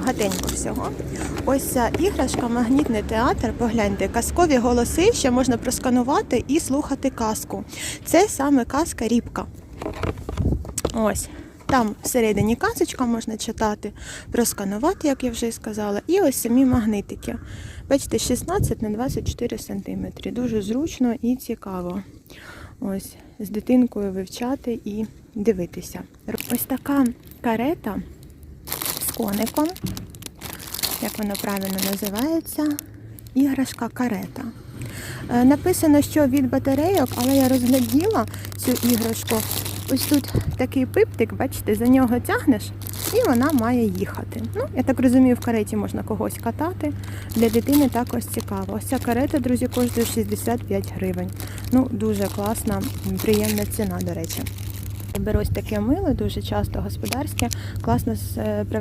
багатенько всього. Ось ця іграшка, магнітний театр. Погляньте, казкові голоси ще можна просканувати і слухати казку. Це саме казка Рібка. Ось. Там всередині казочка можна читати, просканувати, як я вже і сказала, і ось самі магнитики. Бачите, 16 на 24 см. Дуже зручно і цікаво. Ось з дитинкою вивчати і дивитися. Ось така карета коником, як вона правильно називається, іграшка карета. Е, Написано, що від батарейок, але я розгляділа цю іграшку. Ось тут такий пиптик, бачите, за нього тягнеш, і вона має їхати. Ну, я так розумію, в кареті можна когось катати. Для дитини також цікаво. Ось ця карета, друзі, коштує 65 гривень. Ну, дуже класна, приємна ціна, до речі. Беру ось таке мило, дуже часто господарське, класно справляється